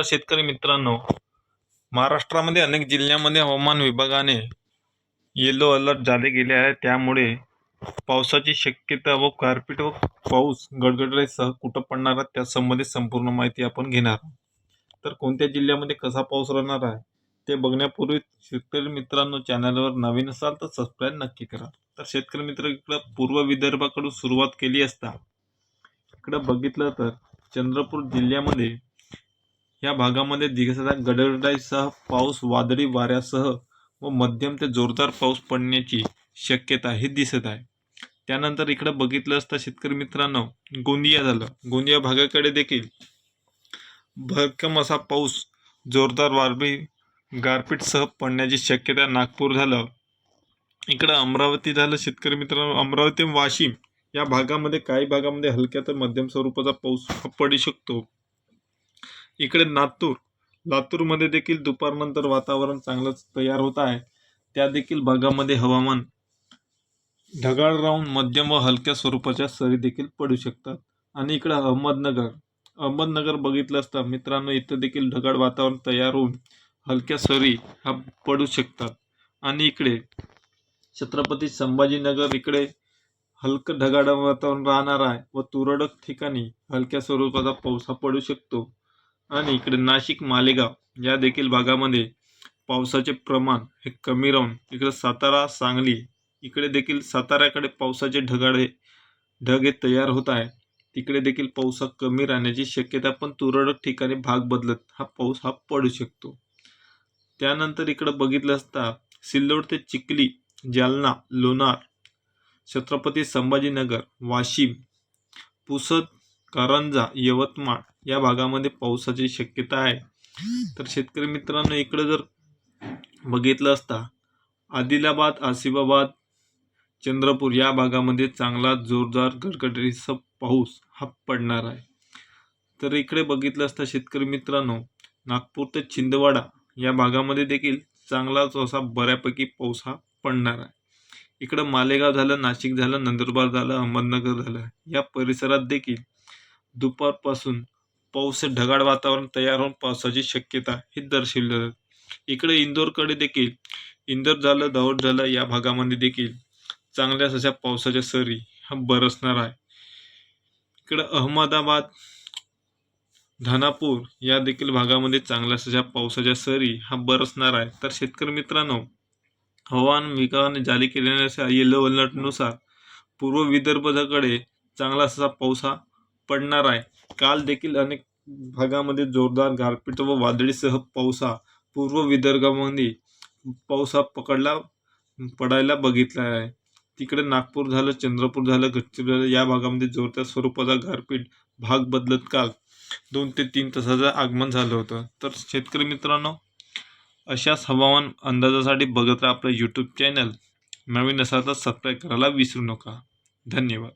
नमस्कार शेतकरी मित्रांनो महाराष्ट्रामध्ये अनेक जिल्ह्यामध्ये हवामान विभागाने येलो अलर्ट जारी केले आहे त्यामुळे पावसाची शक्यता व गारपीट व पाऊस गडगडाटीसह कुठं पडणार आहे त्या संबंधित संपूर्ण माहिती आपण घेणार आहोत. तर कोणत्या जिल्ह्यामध्ये कसा पाऊस राहणार आहे ते बघण्यापूर्वी शेतकरी मित्रांनो चॅनलवर नवीन असाल तर सबस्क्राईब नक्की करा तर शेतकरी मित्र इकडं पूर्व विदर्भाकडून सुरुवात केली असता इकडं बघितलं तर चंद्रपूर जिल्ह्यामध्ये या भागामध्ये दिवसाचा गडगडाईसह पाऊस वादळी वाऱ्यासह व मध्यम ते जोरदार पाऊस पडण्याची शक्यता ही दिसत आहे. त्यानंतर इकडं बघितलं असता शेतकरी मित्रांनो गोंदिया झालं. गोंदिया भागाकडे देखील भरकम असा पाऊस जोरदार वारबी गारपीटसह पडण्याची शक्यता नागपूर झालं. इकडं अमरावती झालं. शेतकरी मित्रांनो अमरावती वाशिम या भागामध्ये काही भागामध्ये हलक्या तर मध्यम स्वरूपाचा पाऊस पडू शकतो. इकडे लातूर. लातूरमध्ये देखील दुपारनंतर वातावरण चांगलंच तयार होत आहे. त्या देखील भागामध्ये हवामान ढगाळ राहून मध्यम व हलक्या स्वरूपाच्या सरी देखील पडू शकतात. आणि इकडं अहमदनगर. अहमदनगर बघितलं असता मित्रांनो इथं देखील ढगाळ वातावरण तयार होऊन हलक्या सरी हा पडू शकतात. आणि इकडे छत्रपती संभाजीनगर इकडे हलकं ढगाळ वातावरण राहणार आहे व तुरळक ठिकाणी हलक्या स्वरूपाचा पाऊस हा पडू शकतो. आणि इकडे नाशिक मालेगाव या देखील भागामध्ये पावसाचे प्रमाण हे कमी राहून इकडे सातारा सांगली इकडे देखील साताऱ्याकडे पावसाचे ढगाळे ढग हे तयार होत आहे. तिकडे देखील पाऊस हा कमी राहण्याची शक्यता पण तुरळक ठिकाणी भाग बदलत हा पाऊस हा पडू शकतो. त्यानंतर इकडं बघितलं असता सिल्लोड ते चिखली जालना लोणार छत्रपती संभाजीनगर वाशिम पुसद कारंजा यवतमाळ या भागामध्ये पावसाची शक्यता आहे. तर शेतकरी मित्रांनो इकडं जर बघितलं असता आदिलाबाद आसिफाबाद चंद्रपूर या भागामध्ये चांगला जोरदार गडगडीचा पाऊस हा पडणार आहे. तर इकडे बघितलं असता शेतकरी मित्रांनो नागपूर ते छिंदवाडा या भागामध्ये देखील चांगलाच असा बऱ्यापैकी पाऊस हा पडणार आहे. इकडं मालेगाव झालं नाशिक झालं नंदुरबार झालं अहमदनगर झालं या परिसरात देखील दुपारपासून पाऊस ढगाळ वातावरण तयार होऊन पावसाची शक्यता ही दर्शविली जाते. इकडे इंदोरकडे देखील इंदोर झालं दौड झालं या भागामध्ये देखील चांगल्याच अशा पावसाच्या सरी हा बरसणार आहे. इकडं अहमदाबाद धानापूर या देखील भागामध्ये चांगल्याच अशा पावसाच्या सरी हा बरसणार आहे. तर शेतकरी मित्रांनो हवामान विभागाने जारी केलेल्या येलो अलर्टनुसार पूर्व विदर्भाकडे चांगला असा पाऊस हा पडणार आहे. काल देखील अनेक भागामध्ये जोरदार गारपीट व वादळीसह पावसा पूर्व विदर्भामध्ये पावसा पकडला पडायला बघितला आहे. तिकडे नागपूर झालं चंद्रपूर झालं गडचिरोली झालं या भागामध्ये जोरदार स्वरूपाचा गारपीट भाग बदलत काल दोन ते तीन तासाचं आगमन झालं होतं. तर शेतकरी मित्रांनो अशाच हवामान अंदाजासाठी बघत राहा आपलं यूट्यूब चॅनल नवीन असाल तर सबस्क्राईब करायला विसरू नका. धन्यवाद.